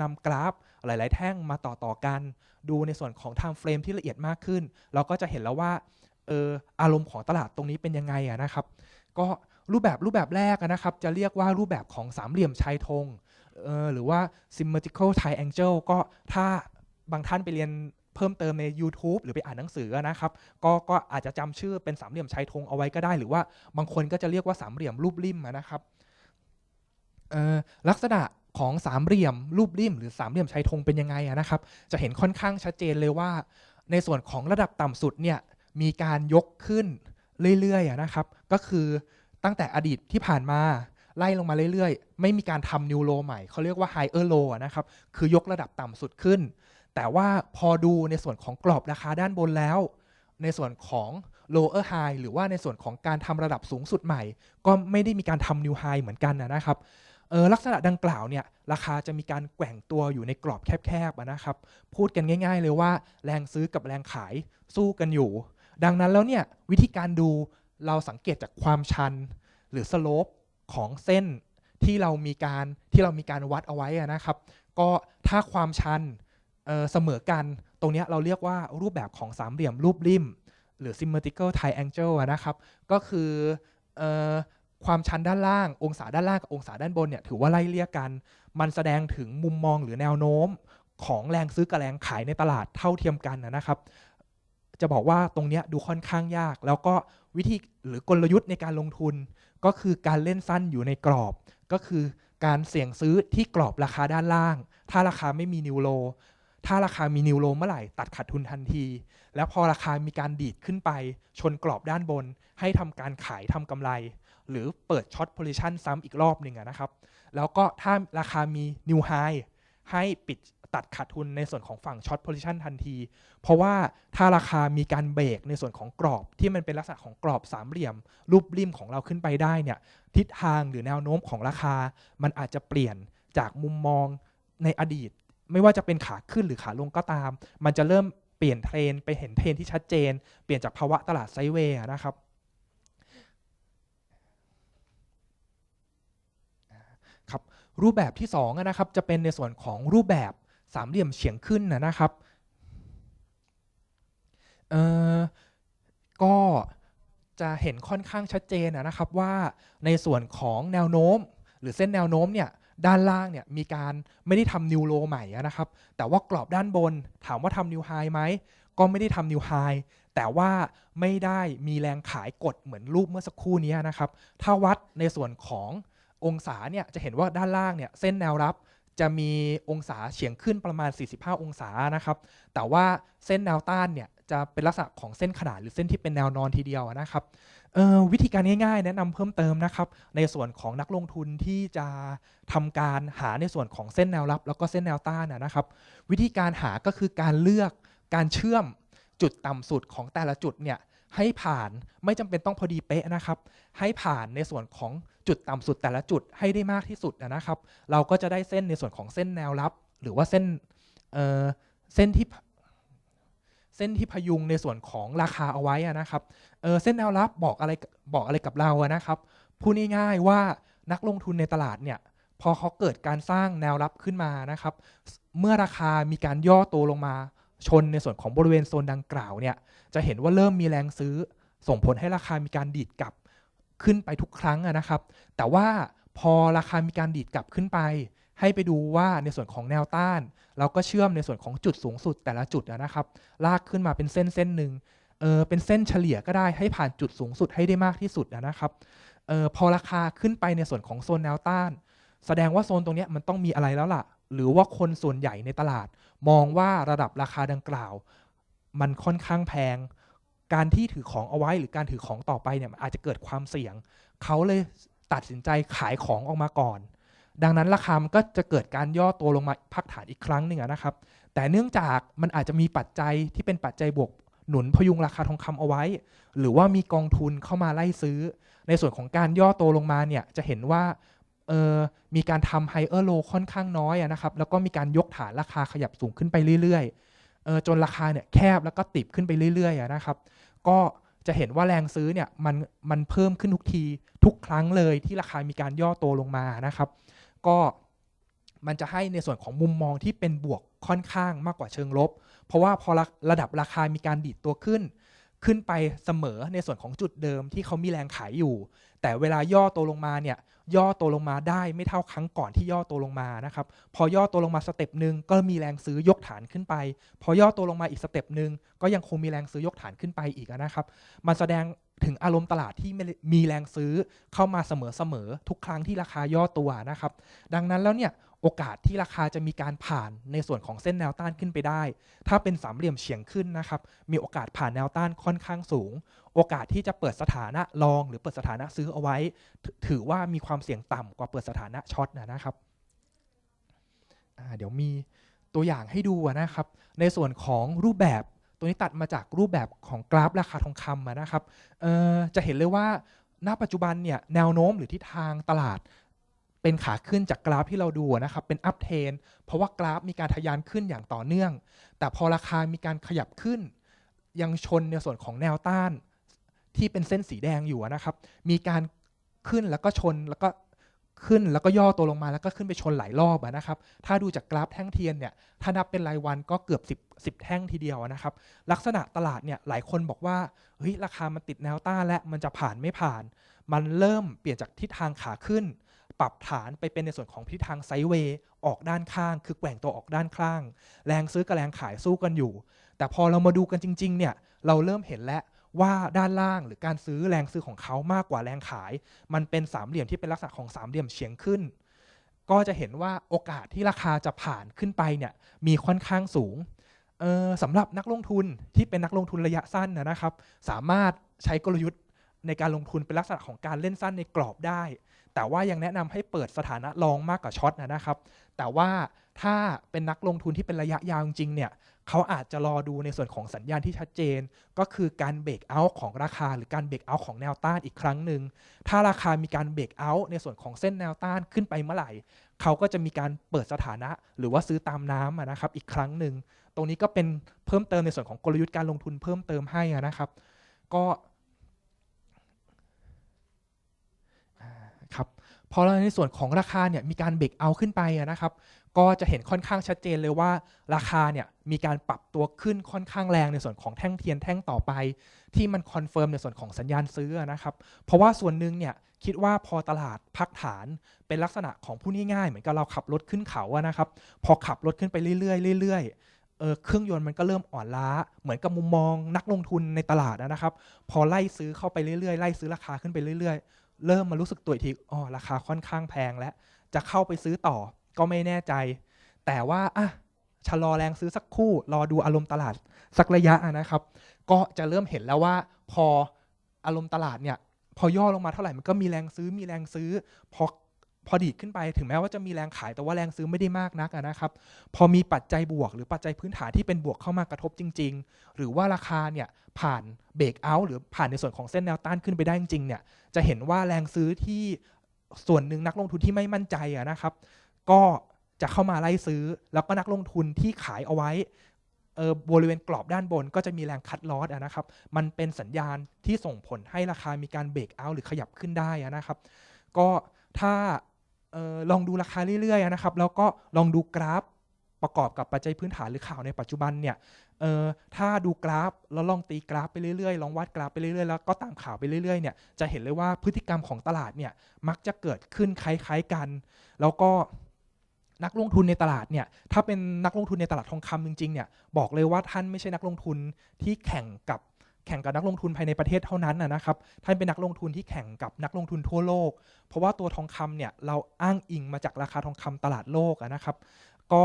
นำกราฟหลาย ๆ แท่งมาต่อๆกัน ดูในส่วนของ time frame ที่ละเอียดมากขึ้น เราก็จะเห็นแล้วว่าเอออารมณ์ของตลาดตรงนี้เป็นยังไงอะนะครับ ก็รูปแบบรูปแบบแรกนะครับ จะเรียกว่ารูปแบบของสามเหลี่ยมชายธงเออหรือว่า symmetrical triangle ก็ถ้าบางท่านไปเรียนเพิ่มเติมใน YouTube หรือไปอ่านหนังสือนะครับ ก็ก็อาจจะจำชื่อเป็นสามเหลี่ยมชายธงเอาไว้ก็ได้ หรือว่าบางคนก็จะเรียกว่าสามเหลี่ยมรูปริมนะครับลักษณะ ของสามเหลี่ยมรูปริมหรือสามเหลี่ยมชายธงเป็นยังไงนะครับ จะเห็นค่อนข้างชัดเจนเลยว่า ในส่วนของระดับต่ำสุดเนี่ยมีการยกขึ้นเรื่อยๆนะครับ ก็คือตั้งแต่อดีตที่ผ่านมาไล่ลงมาเรื่อยๆ ไม่มีการทำนิวโลใหม่เขาเรียกว่า higher low อะนะครับ คือยกระดับต่ำสุดขึ้น แต่ว่าพอดูในส่วนของกรอบราคาด้านบนแล้ว ในส่วนของ lower high หรือว่าในส่วนของการทำระดับสูงสุดใหม่ ก็ไม่ได้มีการทำ new high เหมือนกันนะครับ เออลักษณะดังกล่าวเนี่ยราคาจะมีการแกว่งตัวอยู่ในกรอบแคบๆนะครับพูดกันง่าย ๆ เลยว่าแรงซื้อกับแรงขายสู้กันอยู่ ดังนั้นแล้วเนี่ยวิธีการดูเราสังเกตจากความชัน หรือสโลปของเส้นที่เรามีการที่เรามีการวัดเอาไว้นะครับ ก็ถ้าความชันเเสมอกัน ตรงนี้เราเรียกว่ารูปแบบของสามเหลี่ยมรูปริมหรือ symmetrical triangle นะครับ ก็คืออ ความชันด้านล่าง องศาด้านล่างกับองศาด้านบนเนี่ยถือว่าไล่เลี่ยกัน มันแสดงถึงมุมมองหรือแนวโน้มของแรงซื้อกับแรงขายในตลาดเท่าเทียมกันนะครับ จะบอกว่าตรงนี้ดูค่อนข้างยาก แล้วก็วิธีหรือกลยุทธ์ในการลงทุน ก็คือการเล่นสั้นอยู่ในกรอบ ก็คือการเสี่ยงซื้อที่กรอบราคาด้านล่าง ถ้าราคาไม่มีนิวโล ถ้าราคามีนิวโลเมื่อไหร่ตัดขาดทุนทันที แล้วพอราคามีการดีดขึ้นไป ชนกรอบด้านบน ให้ทำการขายทำกำไร หรือเปิดช็อตโพซิชันซ้ำอีกรอบหนึ่งนะครับ แล้วก็ถ้าราคามีนิวไฮให้ปิดตัดขาดทุนในส่วนของฝั่งช็อตโพซิชันทันที เพราะว่าถ้าราคามีการเบรกในส่วนของกรอบ ที่มันเป็นลักษณะของกรอบสามเหลี่ยม รูปริมของเราขึ้นไปได้เนี่ยทิศทางหรือแนวโน้มของราคา มันอาจจะเปลี่ยนจากมุมมองในอดีต ไม่ว่าจะเป็นขาขึ้นหรือขาลงก็ตาม มันจะเริ่มเปลี่ยนเทรนไปเห็นเทรนที่ชัดเจน เปลี่ยนจากภาวะตลาดไซเวย์นะครับ ครับรูปแบบที่2อะนะครับจะเป็นในส่วนของรูปแบบสามเหลี่ยมเฉียงขึ้นนะครับเอ่อก็จะเห็นค่อนข้างชัดเจนนะครับว่าในส่วนของแนวโน้ม หรือเส้นแนวโน้มเนี่ยด้านล่างเนี่ยมีการไม่ได้ทำนิวโลใหม่นะครับ แต่ว่ากรอบด้านบนถามว่าทำนิวไฮไหมก็ไม่ได้ทำนิวไฮแต่ว่าไม่ได้มีแรงขายกดเหมือนรูปเมื่อสักครู่นี้นะครับ ถ้าวัดในส่วนของ องศาเนี่ยจะเห็นว่าด้านล่างเนี่ยเส้นแนวรับจะมีองศาเฉียงขึ้นประมาณ 45 องศานะครับ แต่ว่าเส้นแนวต้านเนี่ยจะเป็นลักษณะของเส้นขนาดหรือเส้นที่เป็นแนวนอนทีเดียวนะครับวิธีการง่ายๆ แนะนำเพิ่มเติมนะครับในส่วนของนักลงทุนที่จะทำการหาในส่วนของเส้นแนวรับ แล้วก็เส้นแนวต้านนะนะครับ วิธีการหาก็คือการเลือกการเชื่อมจุดต่ำสุดของแต่ละจุดเนี่ย ให้ผ่านไม่จำเป็นต้องพอดีเป๊ะนะครับ ให้ผ่านในส่วนของจุดต่ำสุดแต่ละจุดให้ได้มากที่สุดนะครับ เราก็จะได้เส้นในส่วนของเส้นแนวรับ หรือว่าเส้นเออเส้นที่เส้นที่พยุงในส่วนของราคาเอาไว้นะครับเออเส้นแนวรับบอกอะไรบอกอะไรกับเราอะนะครับพูดง่ายๆว่านักลงทุนในตลาดเนี่ยพอเขาเกิดการสร้างแนวรับขึ้นมานะครับ เมื่อราคามีการย่อตัวลงมา ชนในส่วนของบริเวณโซนดังกล่าวเนี่ยจะเห็นว่าเริ่มมีแรงซื้อ ส่งผลให้ราคามีการดีดกลับขึ้นไปทุกครั้งนะครับ แต่ว่าพอราคามีการดีดกลับขึ้นไป ให้ไปดูว่าในส่วนของแนวต้าน เราก็เชื่อมในส่วนของจุดสูงสุดแต่ละจุดนะครับ ลากขึ้นมาเป็นเส้นเส้นหนึ่งเออเป็นเส้นเฉลี่ยก็ได้ให้ผ่านจุดสูงสุดให้ได้มากที่สุดนะครับเออพอราคาขึ้นไปในส่วนของโซนแนวต้าน แสดงว่าโซนตรงนี้มันต้องมีอะไรแล้วล่ะ หรือว่าคนส่วนใหญ่ในตลาด มองว่าระดับราคาดังกล่าว มันค่อนข้างแพง การที่ถือของเอาไว้หรือการถือของต่อไปเนี่ยมันอาจจะเกิดความเสี่ยง เขาเลยตัดสินใจขายของออกมาก่อน ดังนั้นราคามันก็จะเกิดการย่อตัวลงมาพักฐานอีกครั้งหนึ่งนะครับ แต่เนื่องจากมันอาจจะมีปัจจัยที่เป็นปัจจัยบวกหนุนพยุงราคาทองคำเอาไว้ หรือว่ามีกองทุนเข้ามาไล่ซื้อ ในส่วนของการย่อตัวลงมาเนี่ยจะเห็นว่า มีการทำไฮเออร์โลค่อนข้างน้อยนะครับ แล้วก็มีการยกฐานราคาขยับสูงขึ้นไปเรื่อยๆเออจนราคาเนี่ยแคบแล้วก็ติบขึ้นไปเรื่อยๆนะครับ ก็จะเห็นว่าแรงซื้อเนี่ยมันมันเพิ่มขึ้นทุกทีทุกครั้งเลยที่ราคามีการย่อตัวลงมานะครับ ก็มันจะให้ในส่วนของมุมมองที่เป็นบวกค่อนข้างมากกว่าเชิงลบ เพราะว่าพอระดับราคามีการดีดตัวขึ้น ขึ้นไปเสมอในส่วนของจุดเดิมที่เขามีแรงขายอยู่ แต่เวลาย่อตัวลงมาเนี่ยย่อตัวลงมาได้ไม่เท่าครั้งก่อนที่ย่อตัวลงมานะครับพอย่อตัวลงมาสเต็ปหนึ่งก็มีแรงซื้อยกฐานขึ้นไป พอย่อตัวลงมาอีกสเต็ปหนึ่งก็ยังคงมีแรงซื้อยกฐานขึ้นไปอีกนะครับ มันแสดง ถึงอารมณ์ตลาดที่มีแรงซื้อเข้ามาเสมอๆทุกครั้งที่ราคาย่อตัวนะครับ ดังนั้นแล้วเนี่ยโอกาสที่ราคาจะมีการผ่านในส่วนของเส้นแนวต้านขึ้นไปได้ ถ้าเป็นสามเหลี่ยมเฉียงขึ้นนะครับ มีโอกาสผ่านแนวต้านค่อนข้างสูง โอกาสที่จะเปิดสถานะลอง หรือเปิดสถานะซื้อเอาไว้ ถือว่ามีความเสี่ยงต่ำกว่าเปิดสถานะช็อตนะครับ เดี๋ยวมีตัวอย่างให้ดูนะครับ ในส่วนของรูปแบบ ตัวนี้ตัดมาจากรูปแบบของกราฟราคาทองคำนะครับจะเห็นเลยว่าณปัจจุบันเนี่ยแนวโน้มหรือทิศทางตลาดเป็นขาขึ้นจากกราฟที่เราดูนะครับ เป็นอัพเทนเพราะว่ากราฟมีการทะยานขึ้นอย่างต่อเนื่อง แต่พอราคามีการขยับขึ้น ยังชนในส่วนของแนวต้านที่เป็นเส้นสีแดงอยู่นะครับ มีการขึ้นแล้วก็ชนแล้วก็ ขึ้นแล้วก็ย่อตัวลงมาแล้วก็ขึ้นไปชนหลายรอบนะครับ ถ้าดูจากกราฟแท่งเทียนเนี่ย ถ้านับเป็นรายวันก็เกือบ 10 10 แท่งทีเดียวนะครับ ลักษณะตลาดเนี่ยหลายคนบอกว่า เฮ้ยราคามันติดแนวต้านและมันจะผ่านไม่ผ่าน มันเริ่มเปลี่ยนจากทิศทางขาขึ้น ปรับฐานไปเป็นในส่วนของทิศทางไซด์เวย์ออกด้านข้าง คือแกว่งตัวออกด้านข้าง แรงซื้อกับแรงขายสู้กันอยู่ แต่พอเรามาดูกันจริงๆเนี่ย เราเริ่มเห็นแล้ว ว่าด้านล่างหรือการซื้อแรงซื้อของเขามากกว่าแรงขาย มันเป็นสามเหลี่ยมที่เป็นลักษณะของสามเหลี่ยมเฉียงขึ้น ก็จะเห็นว่าโอกาสที่ราคาจะผ่านขึ้นไปเนี่ยมีค่อนข้างสูงสำหรับนักลงทุนที่เป็นนักลงทุนระยะสั้นนะครับ สามารถใช้กลยุทธ์ในการลงทุนเป็นลักษณะของการเล่นสั้นในกรอบได้ แต่ว่ายังแนะนำให้เปิดสถานะลองมากกว่าช็อตนะครับ แต่ว่า ถ้าเป็นนักลงทุนที่เป็นระยะยาวจริงเนี่ยเขาอาจจะรอดูในส่วนของสัญญาณที่ชัดเจน ก็คือการเบรกเอาท์ของราคาหรือการเบรกเอาท์ของแนวต้านอีกครั้งหนึ่งถ้าราคามีการเบรกเอาท์ในส่วนของเส้นแนวต้านขึ้นไปเมื่อไหร่เขาก็จะมีการเปิดสถานะ หรือว่าซื้อตามน้ำนะครับอีกครั้งหนึ่งตรงนี้ก็เป็นเพิ่มเติมในส่วนของกลยุทธ์การลงทุนเพิ่มเติมให้นะครับ ก็ครับพอในส่วนของราคาเนี่ยมีการเบรกเอาขึ้นไปนะครับ ก็จะเห็นค่อนข้างชัดเจนเลยว่า ราคาเนี่ยมีการปรับตัวขึ้นค่อนข้างแรงในส่วนของแท่งเทียนแท่งต่อไป ที่มันคอนเฟิร์มในส่วนของสัญญาณซื้อนะครับ เพราะว่าส่วนหนึ่งเนี่ยคิดว่าพอตลาดพักฐานเป็นลักษณะของผู้ง่ายๆเหมือนกับเราขับรถขึ้นเขาอะนะครับ พอขับรถขึ้นไปเรื่อยๆเรื่อยๆเเครื่องยนต์มันก็เริ่มอ่อนล้า เหมือนกับมุมมองนักลงทุนในตลาดนะครับ พอไล่ซื้อเข้าไปเรื่อยๆไล่ซื้อราคาขึ้นไปเรื่อยๆ เริ่มมารู้สึกตัวทีอ๋อราคาค่อนข้างแพงแล้วจะเข้าไปซื้อต่อ ก็ไม่แน่ใจ แต่ว่าอะชะลอแรงซื้อสักคู่ รอดูอารมณ์ตลาดสักระยะนะครับ ก็จะเริ่มเห็นแล้วว่าพออารมณ์ตลาดเนี่ยพอย่อลงมาเท่าไหร่มันก็มีแรงซื้อมีแรงซื้อ พอพอดีดขึ้นไปถึงแม้ว่าจะมีแรงขายแต่ว่าแรงซื้อไม่ได้มากนักนะครับ พอมีปัจจัยบวก หรือปัจจัยพื้นฐานที่เป็นบวกเข้ามากระทบจริง ๆ หรือว่าราคาเนี่ยผ่านเบรกเอาท์หรือผ่านในส่วนของเส้นแนวต้านขึ้นไปได้จริงๆเนี่ยจะเห็นว่าแรงซื้อที่ส่วนหนึ่งนักลงทุนที่ไม่มั่นใจนะครับ ก็จะเข้ามาไล่ซื้อ แล้วก็นักลงทุนที่ขายเอาไว้บริเวณกรอบด้านบนก็จะมีแรงคัดลอสนะครับ มันเป็นสัญญาณที่ส่งผลให้ราคามีการเบรกเอาหรือขยับขึ้นได้นะครับ ก็ถ้าออลองดูราคาเรื่อยๆนะครับ แล้วก็ลองดูกราฟประกอบกับปัจจัยพื้นฐานหรือข่าวในปัจจุบันเนี่ยถ้าดูกราฟแล้วลองตีกราฟไปเรื่อยๆ ลองวัดกราฟไปเรื่อยๆ แล้วก็ตามข่าวไปเรื่อยๆ เนี่ย จะเห็นเลยว่าพฤติกรรมของตลาดเนี่ยมักจะเกิดขึ้นคล้ายๆกัน แล้วก็ นักลงทุนในตลาดเนี่ยถ้าเป็นนักลงทุนในตลาดทองคำจริงๆเนี่ยบอกเลยว่าท่านไม่ใช่นักลงทุนที่แข่งกับแข่งกับนักลงทุนภายในประเทศเท่านั้นนะครับท่านเป็นนักลงทุนที่แข่งกับนักลงทุนทั่วโลก เพราะว่าตัวทองคำเนี่ยเราอ้างอิงมาจากราคาทองคำตลาดโลกนะครับก็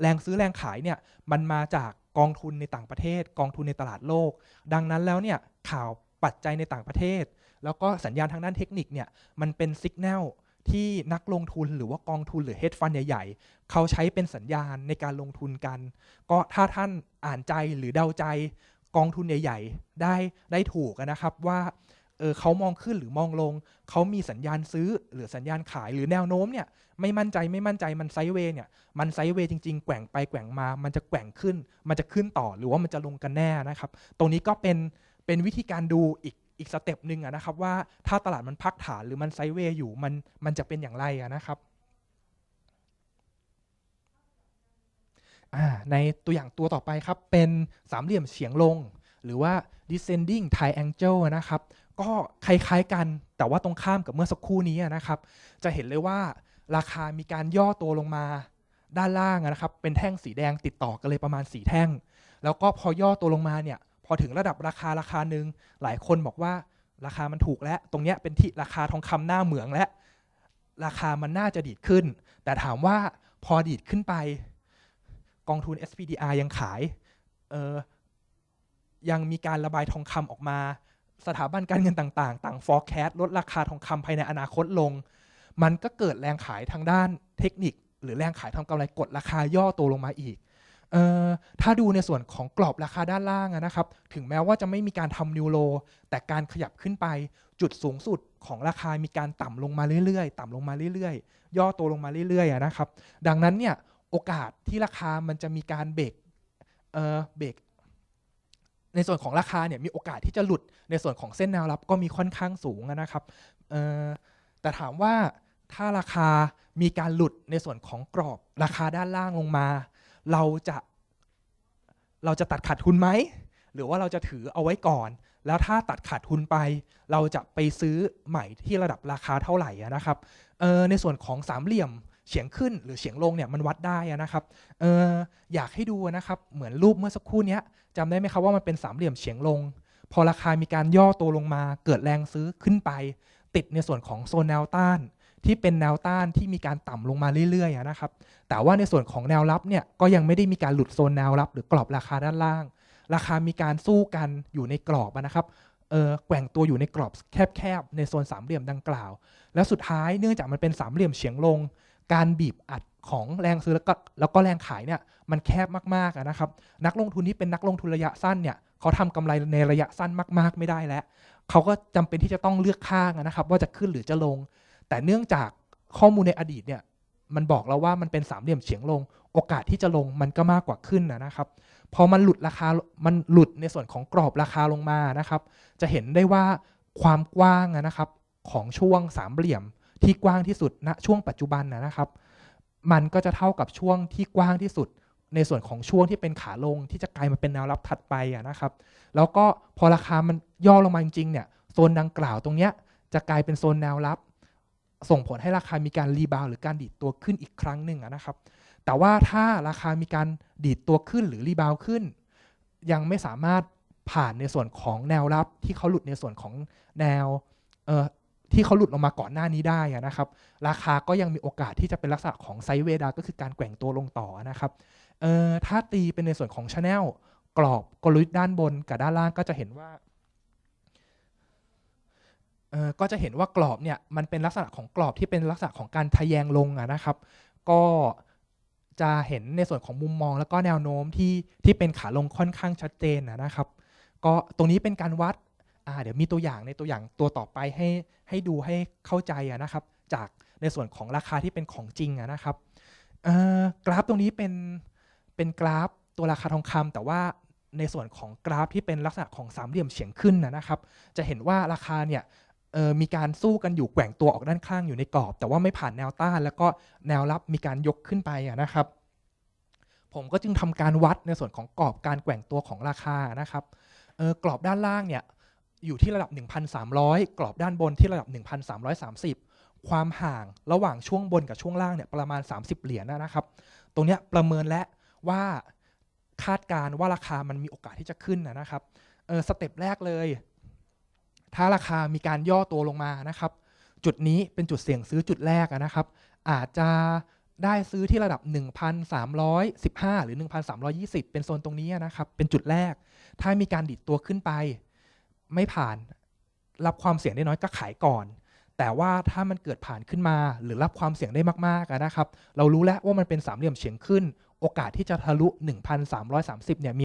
แรงซื้อแรงขายเนี่ยมันมาจากกองทุนในต่างประเทศ กองทุนในตลาดโลก ดังนั้นแล้วเนี่ยข่าวปัจจัยในต่างประเทศ แล้วก็สัญญาณทางด้านเทคนิคเนี่ยมันเป็นสัญญาณ ที่นักลงทุนหรือว่ากองทุนหรือเฮดฟันใหญ่ๆ เขาใช้เป็นสัญญาณในการลงทุนกัน ก็ถ้าท่านอ่านใจหรือเดาใจกองทุนใหญ่ๆ ได้ได้ถูกนะครับว่าเออเขามองขึ้นหรือมองลง เขามีสัญญาณซื้อหรือสัญญาณขายหรือแนวโน้มเนี่ยไม่มั่นใจไม่มั่นใจมันไซเวย์เนี่ยมันไซเวย์จริงๆ แกว่งไปแกว่งมา มันจะแกว่งขึ้น มันจะขึ้นต่อหรือว่ามันจะลงกันแน่นะครับ ตรงนี้ก็เป็นเป็นวิธีการดูอีก อีกสเต็ปหนึ่งนะครับว่าถ้าตลาดมันพักฐานหรือมันไซเวย์อยู่มันมันจะเป็นอย่างไรนะครับในตัวอย่างตัวต่อไปครับ เป็นสามเหลี่ยมเฉียงลง หรือว่า descending triangle นะครับ ก็คล้ายๆกันแต่ว่าตรงข้ามกับเมื่อสักครู่นี้นะครับ จะเห็นเลยว่าราคามีการย่อตัวลงมาด้านล่างนะครับ เป็นแท่งสีแดงติดต่อกันเลยประมาณสีแท่ง แล้วก็พอย่อตัวลงมาเนี่ย พอถึงระดับราคาราคาหนึ่งหลายคนบอกว่าราคามันถูกแล้ว ตรงเนี้ยเป็นที่ราคาทองคำหน้าเหมืองและราคามันน่าจะดีดขึ้น แต่ถามว่าพอดีดขึ้นไป กองทุน SPDR ยังขายเออยังมีการระบายทองคำออกมา สถาบันการเงินต่างๆ ต่าง forecast ลดราคาทองคำภายในอนาคตลง มันก็เกิดแรงขายทางด้านเทคนิค หรือแรงขายทำกำไรกดราคาย่อตัวลงมาอีก ถ้าดูในส่วนของกรอบราคาด้านล่างนะครับ ถึงแม้ว่าจะไม่มีการทำนิวโลแต่การขยับขึ้นไป จุดสูงสุดของราคามีการต่ำลงมาเรื่อยๆ ต่ำลงมาเรื่อยๆ ย่อตัวลงมาเรื่อยๆนะครับ ดังนั้นเนี่ยโอกาสที่ราคามันจะมีการเบรกเออเบรกในส่วนของราคาเนี่ยมีโอกาสที่จะหลุดในส่วนของเส้นแนวรับก็มีค่อนข้างสูงนะครับแต่ถามว่าถ้าราคามีการหลุดในส่วนของกรอบราคาด้านล่างลงมา เราจะเราจะตัดขาดทุนไหม หรือว่าเราจะถือเอาไว้ก่อน แล้วถ้าตัดขาดทุนไป เราจะไปซื้อใหม่ที่ระดับราคาเท่าไหร่นะครับเออในส่วนของสามเหลี่ยมเฉียงขึ้นหรือเฉียงลงเนี่ยมันวัดได้นะครับเอออยากให้ดูนะครับ เหมือนรูปเมื่อสักครู่นี้จำได้ไหมครับว่ามันเป็นสามเหลี่ยมเฉียงลง พอราคามีการย่อตัวลงมา เกิดแรงซื้อขึ้นไป ติดในส่วนของโซนแนวต้าน ที่เป็นแนวต้านที่มีการต่ำลงมาเรื่อยๆนะครับ แต่ว่าในส่วนของแนวรับเนี่ยก็ยังไม่ได้มีการหลุดโซนแนวรับ หรือกรอบราคาด้านล่าง ราคามีการสู้กันอยู่ในกรอบนะครับเออแกว่งตัวอยู่ในกรอบแคบๆในโซนสามเหลี่ยมดังกล่าว แล้วสุดท้ายเนื่องจากมันเป็นสามเหลี่ยมเฉียงลง การบีบอัดของแรงซื้อแล้วก็แล้วก็แรงขายเนี่ยมันแคบมากๆนะครับ นักลงทุนที่เป็นนักลงทุนระยะสั้นเนี่ยเขาทำกำไรในระยะสั้นมาก ๆ ไม่ได้แล้วเขาก็จำเป็นที่จะต้องเลือกข้างนะครับ ว่าจะขึ้นหรือจะลง แต่เนื่องจากข้อมูลในอดีตเนี่ยมันบอกเราว่ามันเป็นสามเหลี่ยมเฉียงลง โอกาสที่จะลงมันก็มากกว่าขึ้นนะนะครับ พอมันหลุดราคา มันหลุดในส่วนของกรอบราคาลงมานะครับ จะเห็นได้ว่าความกว้างนะครับของช่วงสามเหลี่ยมที่กว้างที่สุดณช่วงปัจจุบันนะครับ มันก็จะเท่ากับช่วงที่กว้างที่สุด ในส่วนของช่วงที่เป็นขาลงที่จะกลายมาเป็นแนวรับถัดไปนะครับ แล้วก็พอราคามันย่อลงมาจริงๆเนี่ยโซนดังกล่าวตรงเนี้ยจะกลายเป็นโซนแนวรับ ส่งผลให้ราคามีการรีบาวหรือการดีดตัวขึ้นอีกครั้งหนึ่งนะครับ แต่ว่าถ้าราคามีการดีดตัวขึ้นหรือรีบาวขึ้น ยังไม่สามารถผ่านในส่วนของแนวรับ ที่เขาหลุดในส่วนของแนวเที่เขาหลุดลงมาก่อนหน้านี้ได้นะครับ ราคาก็ยังมีโอกาสที่จะเป็นลักษณะของไซด์เวดาก็คือการแกว่งตัวลงต่อนะครับถ้าตีเป็นในส่วนของชาแนลกรอบกลยุทธ์ด้านบนกับด้านล่างก็จะเห็นว่า ก็จะเห็นว่ากรอบเนี่ยมันเป็นลักษณะของกรอบที่เป็นลักษณะของการทะแยงลงะนะครับ ก็จะเห็นในส่วนของมุมมอง แล้วก็แนวโน้มที่ที่เป็นขาลงค่อนข้างชัดเจนนะนะครับ ก็ตรงนี้เป็นการวัดอ่าเดี๋ยวมีตัวอย่างในตัวอย่างตัวต่อไปให้ให้ดูให้เข้าใจอะนะครับ จากในส่วนของราคาที่เป็นของจริงะนะครับกราฟตรงนี้เป็นเป็นกราฟตัวราคาทองคำแต่ว่าในส่วนของกราฟที่เป็นลักษณะของสามเหลี่ยมเฉียงขึ้นนะครับ จะเห็นว่าราคาเนี่ย เออมีการสู้กันอยู่แกว่งตัวออกด้านข้างอยู่ในกรอบ แต่ว่าไม่ผ่านแนวต้าน แล้วก็แนวรับมีการยกขึ้นไปอะนะครับ ผมก็จึงทำการวัดในส่วนของกรอบการแกว่งตัวของราคานะครับเออกรอบด้านล่างเนี่ยอยู่ที่ระดับ 1,300 กรอบด้านบนที่ระดับ 1,330 ความห่างระหว่างช่วงบนกับช่วงล่างเนี่ยประมาณ 30 เหรียญนะครับ ตรงเนี้ยประเมินและว่าคาดการณ์ว่าราคามันมีโอกาสที่จะขึ้นนะครับเออสเต็ปแรกเลย ถ้าราคามีการย่อตัวลงมานะครับ จุดนี้เป็นจุดเสี่ยงซื้อจุดแรกนะครับ อาจจะได้ซื้อที่ระดับ 1,315 หรือ 1,320 เป็นโซนตรงนี้นะครับ เป็นจุดแรก ถ้ามีการดิดตัวขึ้นไป ไม่ผ่านรับความเสี่ยงได้น้อยก็ขายก่อน แต่ว่าถ้ามันเกิดผ่านขึ้นมาหรือรับความเสี่ยงได้มากๆนะครับ เรารู้แล้วว่ามันเป็นสามเหลี่ยมเฉียงขึ้น โอกาสที่จะทะลุ 1,330 เนี่ยมี